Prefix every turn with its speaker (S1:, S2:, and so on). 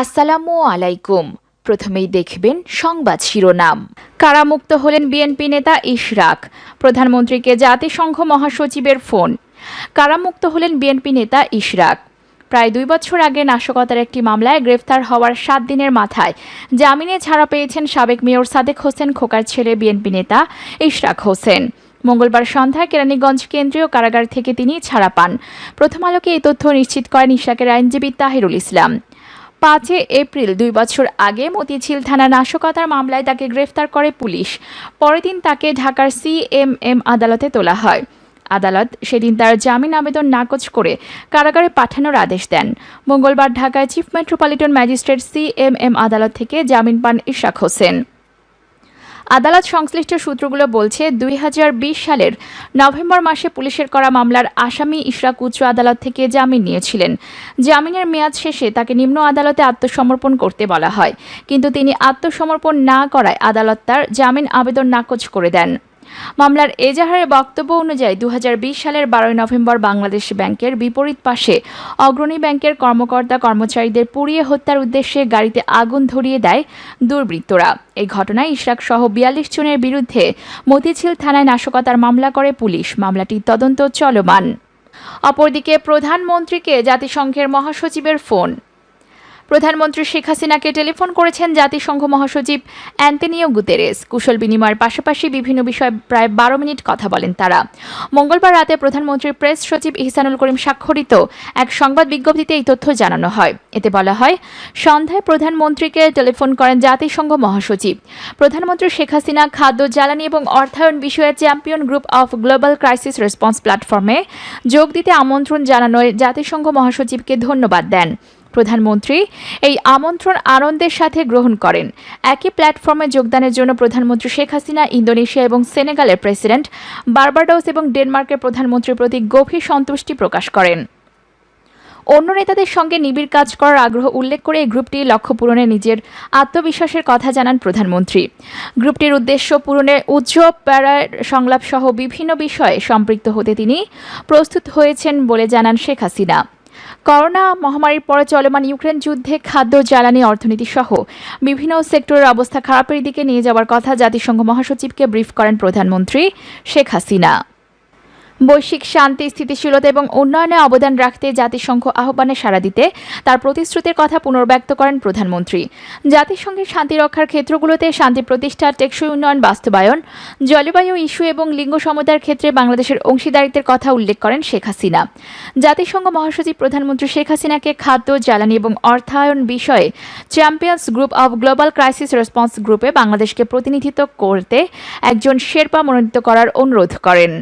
S1: আসসালামু আলাইকুম। প্রথমেই দেখবেন সংবাদ শিরোনাম। কারামুক্ত হলেন বিএনপি নেতা ইশরাক। প্রধানমন্ত্রীকে জাতিসংঘ মহাসচিবের ফোন। কারামুক্ত হলেন বিএনপি নেতা ইশরাক। প্রায় দুই বছর আগে নাশকতার একটি মামলায় গ্রেফতার হওয়ার সাত দিনের মাথায় জামিনে ছাড়া পেয়েছেন সাবেক মেয়র সাদেক হোসেন, খোকার ছেলে বিএনপি নেতা ইশরাক হোসেন। মঙ্গলবার সন্ধ্যায় কেরানীগঞ্জ কেন্দ্রীয় কারাগার থেকে তিনি ছাড়া পান। প্রথম আলোকে এই তথ্য নিশ্চিত করেন ইশরাকের আইনজীবী তাহিরুল ইসলাম। পাঁচই এপ্রিল, দুই বছর আগে মতিঝিল থানা নাশকতার মামলায় তাকে গ্রেফতার করে পুলিশ। পরের দিন তাকে ঢাকার সিএমএম আদালতে তোলা হয়। আদালত সেদিন তার জামিন আবেদন নাকচ করে কারাগারে পাঠানোর আদেশ দেন। মঙ্গলবার ঢাকায় চিফ মেট্রোপলিটন ম্যাজিস্ট্রেট সিএমএম আদালত থেকে জামিন পান ইশাক হোসেন। আদালত সংশ্লিষ্ট সূত্রগুলো বলছে, দুই হাজার বিশ সালের নভেম্বর মাসে পুলিশের করা মামলার আসামি ইশরাক উচ্চ আদালত থেকে জামিন নিয়েছিলেন। জামিনের মেয়াদ শেষে তাকে নিম্ন আদালতে আত্মসমর্পণ করতে বলা হয়। কিন্তু তিনি আত্মসমর্পণ না করায় আদালত তার জামিন আবেদন নাকচ করে দেন। মামলার এজাহারের বক্তব্য অনুযায়ী দু হাজার বিশ সালের বারোই নভেম্বর বাংলাদেশ ব্যাংকের বিপরীত পাশে অগ্রণী ব্যাংকের কর্মকর্তা কর্মচারীদের পুড়িয়ে হত্যার উদ্দেশ্যে গাড়িতে আগুন ধরিয়ে দেয় দুর্বৃত্তরা। এই ঘটনায় ইশরাক সহ বিয়াল্লিশ জনের বিরুদ্ধে মতিঝিল থানায় নাশকতার মামলা করে পুলিশ। মামলাটির তদন্ত চলমান। অপরদিকে প্রধানমন্ত্রীকে জাতিসংঘের মহাসচিবের ফোন। প্রধানমন্ত্রী শেখ হাসিনাকে টেলিফোন করেছেন জাতিসংঘ মহাসচিব অ্যান্টনিও গুতেরেস। কুশল বিনিময়ের পাশাপাশি বিভিন্ন বিষয়ে প্রায় বারো মিনিট কথা বলেন তারা। মঙ্গলবার রাতে প্রধানমন্ত্রীর প্রেস সচিব ইহসানুল করিম স্বাক্ষরিত এক সংবাদ বিজ্ঞপ্তিতে এই তথ্য জানানো হয়। এতে বলা হয়, সন্ধ্যায় প্রধানমন্ত্রীকে টেলিফোন করেন জাতিসংঘ মহাসচিব। প্রধানমন্ত্রী শেখ হাসিনা খাদ্য, জ্বালানি এবং অর্থায়ন বিষয়ে champion group of global crisis response প্ল্যাটফর্মে যোগ দিতে আমন্ত্রণ জানানোয় জাতিসংঘ মহাসচিবকে ধন্যবাদ দেন। প্রধানমন্ত্রী এই আমন্ত্রণ আনন্দের সাথে গ্রহণ করেন। একই প্ল্যাটফর্মে যোগদানের জন্য প্রধানমন্ত্রী শেখ হাসিনা, ইন্দোনেশিয়া এবং সেনেগালের প্রেসিডেন্ট বার্বাডোস এবং ডেনমার্কের প্রধানমন্ত্রীর প্রতি গভীর সন্তুষ্টি প্রকাশ করেন। অন্য নেতাদের সঙ্গে নিবিড় কাজ করার আগ্রহ উল্লেখ করে এই গ্রুপটি লক্ষ্য পূরণে নিজের আত্মবিশ্বাসের কথা জানান প্রধানমন্ত্রী। গ্রুপটির উদ্দেশ্য পূরণে উজ্জ্বল প্যারায় সংলাপ সহ বিভিন্ন বিষয়ে সম্পৃক্ত হতে তিনি প্রস্তুত হয়েছেন বলে জানান শেখ হাসিনা। করোনা মহামারীর পরে চলমান ইউক্রেন যুদ্ধে খাদ্য, জ্বালানি, অর্থনীতি সহ বিভিন্ন সেক্টরের অবস্থা খারাপের দিকে নিয়ে যাওয়ার কথা জাতিসংঘ মহাসচিবকে ব্রিফ করেন প্রধানমন্ত্রী শেখ হাসিনা। বৈশ্বিক শান্তি, স্থিতিশীলতা এবং উন্নয়নে অবদান রাখতে জাতিসংঘ আহ্বানে সাড়া দিতে তার প্রতিশ্রুতির কথা পুনর্ব্যক্ত করেন প্রধানমন্ত্রী। জাতিসংঘের শান্তি রক্ষার ক্ষেত্রগুলোতে শান্তি প্রতিষ্ঠা টেকসই উন্নয়ন, বাস্তবায়ন, জলবায়ু ইস্যু এবং লিঙ্গ সমতার ক্ষেত্রে বাংলাদেশের অংশীদারিত্বের কথা উল্লেখ করেন শেখ হাসিনা। জাতিসংঘ মহাসচিব প্রধানমন্ত্রী শেখ হাসিনাকে খাদ্য, জ্বালানি এবং অর্থায়ন বিষয়ে champions group of global crisis response গ্রুপে বাংলাদেশকে প্রতিনিধিত্ব করতে একজন শেরপা মনোনীত করার অনুরোধ করেন।